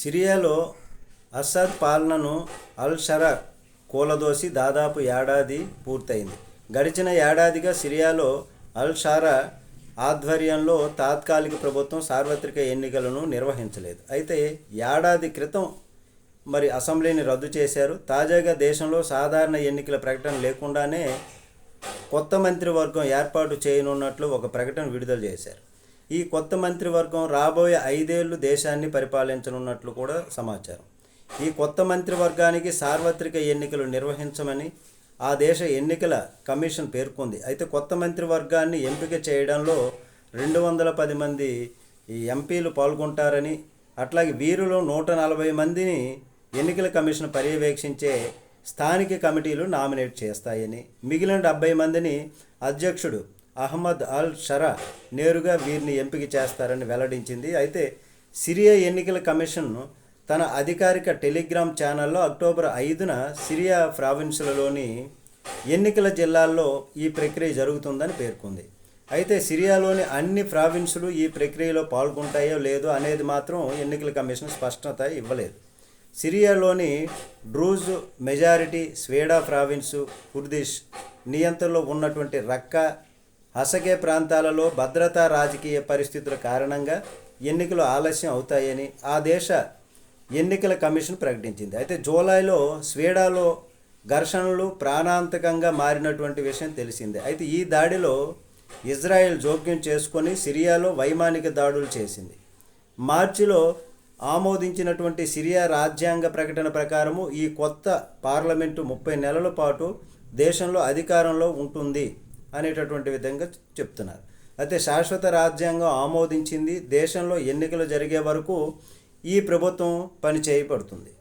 సిరియాలో అసద్ పాలనను అల్ షరా కూలదోసి దాదాపు ఏడాది పూర్తయింది. గడిచిన ఏడాదిగా సిరియాలో అల్ షారా ఆధ్వర్యంలో తాత్కాలిక ప్రభుత్వం సార్వత్రిక ఎన్నికలను నిర్వహించలేదు. అయితే ఏడాది క్రితం మరి అసెంబ్లీని రద్దు చేశారు. తాజాగా దేశంలో సాధారణ ఎన్నికల ప్రకటన లేకుండానే కొత్త మంత్రివర్గం ఏర్పాటు చేయనున్నట్లు ఒక ప్రకటన విడుదల చేశారు. ఈ కొత్త మంత్రివర్గం రాబోయే ఐదేళ్ళు దేశాన్ని పరిపాలించనున్నట్లు కూడా సమాచారం. ఈ కొత్త మంత్రివర్గానికి సార్వత్రిక ఎన్నికలు నిర్వహించమని ఆ దేశ ఎన్నికల కమిషన్ పేర్కొంది. అయితే కొత్త మంత్రివర్గాన్ని ఎంపిక చేయడంలో రెండు వందల పది మంది ఈ ఎంపీలు పాల్గొంటారని అట్లాగే వీరిలో నూట నలభై మందిని ఎన్నికల కమిషన్ పర్యవేక్షించే స్థానిక కమిటీలు నామినేట్ చేస్తాయని మిగిలిన డెబ్బై మందిని అధ్యక్షుడు అహ్మద్ అల్ షరా నేరుగా వీరిని ఎంపిక చేస్తారని వెల్లడించింది. అయితే సిరియా ఎన్నికల కమిషన్ తన అధికారిక టెలిగ్రామ్ ఛానల్లో అక్టోబర్ ఐదున సిరియా ప్రావిన్సులలోని ఎన్నికల జిల్లాల్లో ఈ ప్రక్రియ జరుగుతుందని పేర్కొంది. అయితే సిరియాలోని అన్ని ప్రావిన్సులు ఈ ప్రక్రియలో పాల్గొంటాయో లేదో అనేది మాత్రం ఎన్నికల కమిషన్ స్పష్టత ఇవ్వలేదు. సిరియాలోని Druze majority Sweida province Kurdish నియంత్రణలో ఉన్నటువంటి రక్కా అసగే ప్రాంతాలలో భద్రతా రాజకీయ పరిస్థితుల కారణంగా ఎన్నికలు ఆలస్యం అవుతాయని ఆ దేశ ఎన్నికల కమిషన్ ప్రకటించింది. అయితే జూలైలో స్వేడాలో ఘర్షణలు ప్రాణాంతకంగా మారినటువంటి విషయం తెలిసిందే. అయితే ఈ దాడిలో ఇజ్రాయెల్ జోక్యం చేసుకొని సిరియాలో వైమానిక దాడులు చేసింది. మార్చిలో ఆమోదించినటువంటి సిరియా రాజ్యాంగ ప్రకటన ప్రకారము ఈ కొత్త పార్లమెంటు ముప్పై నెలల పాటు దేశంలో అధికారంలో ఉంటుంది. అనేటటువంటి విధంగా చెప్తున్నారు. అయితే శాశ్వత రాజ్యాంగం ఆమోదించింది దేశంలో ఎన్నికలు జరిగే వరకు ఈ ప్రభుత్వం పని చేయబడుతుంది.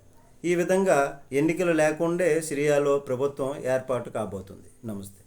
ఈ విధంగా ఎన్నికలు లేకుండే సిరియాలో ప్రభుత్వం ఏర్పాటు కాబోతుంది. నమస్తే.